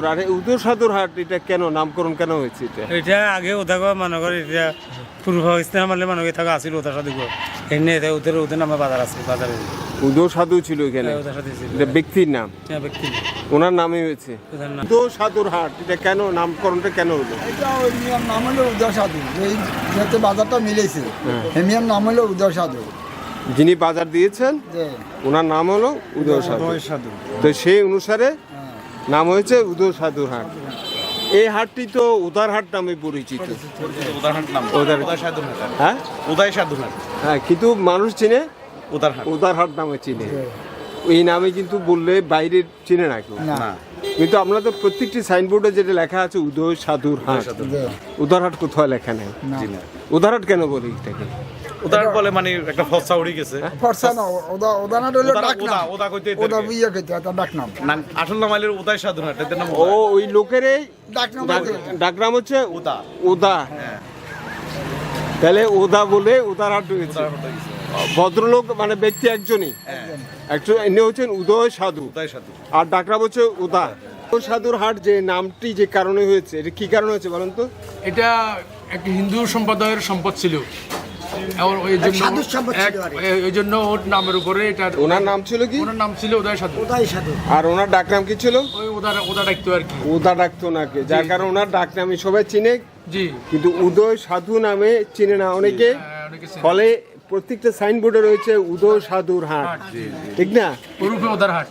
আর উদয় সাধুর হাট এটা কেন? নামকরণ কেন হয়েছে এটা? এটা আগে ওটা মনে করে এটা পূর্ব পাকিস্তান আমলে মানুষ থাকা আছিল ওটার সাথে এনে এটা ওদের ওদের নামে বাজার আছে বাজারে। উদয় সাধু ছিল এখানে? ছিল। এটা ব্যক্তির নাম? হ্যাঁ, ব্যক্তি ওনার নামে হয়েছে? উদয় সাধুর হাট এটা কেন? নামকরণটা কেন হলো? এটা ওই নাম হলো উদয় সাধু। এই যাতে বাজারটা মিলেছে এই মিয়ার নাম হলো উদয় সাধু। যিনি বাজার দিয়েছেন ওনার নাম হলো উদয় সাধু। সাধু। তো সেই অনুসারে নাম হয়েছে উদয় সাধুর হাট। এই হাটটি তো উদার হাট নামে পরিচিত। হ্যাঁ? উদয় সাধুর হাট। হ্যাঁ কিন্তু মানুষ চিনে? উদার হাট। উদার হাট নামে চিনে। এই নামে কিন্তু বললে বাইরে চিনে না কেউ। কিন্তু আমরা তো প্রত্যেকটি সাইনবোর্ডে যেটা লেখা আছে উদয় সাধুর হাট। উদারহাট কোথাও লেখা নেই। না। উদারহাট কেন বলি এটাকে? উদার বলে মানে একটা উড়ে গেছে। ফর্সা না ওদা ওদা না হলো ডাক ওদা- নাম। ওদা কইতে ওদা বুইয়া কইতে এটা ডাক নাম। না আসল নাম সাধুর হাট এদের নাম ও ওই লোকেরই ডাক নাম ডাক- ডাকনাম হচ্ছে উদা। হ্যাঁ তাহলে উদা বলে উদার হাট হয়ে গেছে। ভদ্রলোক মানে ব্যক্তি একজনই। হ্যাঁ। একজন ইনি হচ্ছেন উদয় সাধু। উদয় সাধু। আর ডাকনাম হচ্ছে উদা। উদয় সাধুর হাট যে নামটি যে কারণে হয়েছে এটা কি কারণে হয়েছে বলেন তো? এটা এক হিন্দু সম্প্রদায়ের সম্পদ ছিল। ওই জন্য ওই ওর নামের উপরে এটা ওনার নাম ছিল কি? ওনার নাম ছিল উদয় সাধু। উদয় সাধু। আর ওনার ডাকনাম কি ছিল? ওই ওদার ওদা ডাকতো আর কি। উদা ডাকতো ওনাকে যার কারণে ওনার ডাকনামে সবাই চিনে। জি। কিন্তু উদয় সাধু নামে চিনে না অনেকে। হ্যাঁ। ফলে প্রত্যেকটা সাইনবোর্ডে রয়েছে উদয় সাধুর হাট। ঠিক না? ওরূপে ওদার হাট।